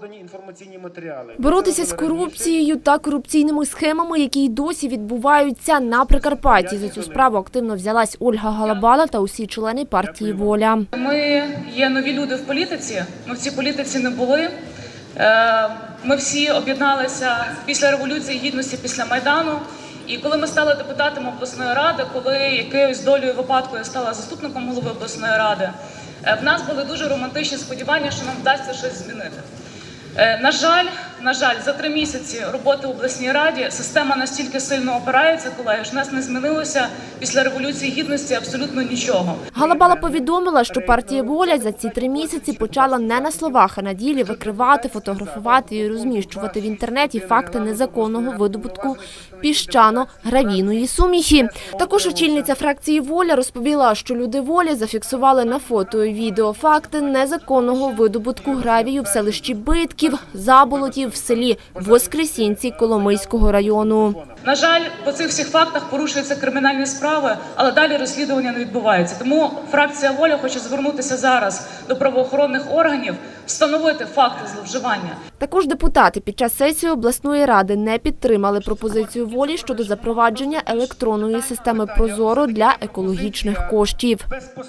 Дані інформаційні матеріали. Боротися з корупцією та корупційними схемами, які й досі відбуваються на Прикарпатті. За цю справу активно взялась Ольга Галабала та усі члени партії Воля. Ми є нові люди в політиці. Ми в цій політиці не були. Е, Ми всі об'єдналися після революції гідності, після майдану. І коли ми стали депутатами обласної ради, коли якоюсь долею випадку я стала заступником голови обласної ради, е, в нас були дуже романтичні сподівання, що нам вдасться щось змінити. Е, На жаль, на жаль, за три місяці роботи в обласній раді система настільки сильно опирається, колеги, що нас не змінилося після революції гідності абсолютно нічого. Галабала повідомила, що партія Воля за ці три місяці почала не на словах, а на ділі викривати, фотографувати і розміщувати в інтернеті факти незаконного видобутку піщано-гравійної суміші. Також очільниця фракції Воля розповіла, що люди волі зафіксували на фото і відео факти незаконного видобутку гравію в селищі Битків, Заболотів в селі Воскресінці Коломийського району. На жаль, по цих всіх фактах порушуються кримінальні справи, але далі розслідування не відбувається. Тому фракція воля хоче звернутися зараз до правоохоронних органів, встановити факти зловживання. Також депутати під час сесії обласної ради не підтримали пропозицію волі щодо запровадження електронної системи Прозоро для екологічних коштів.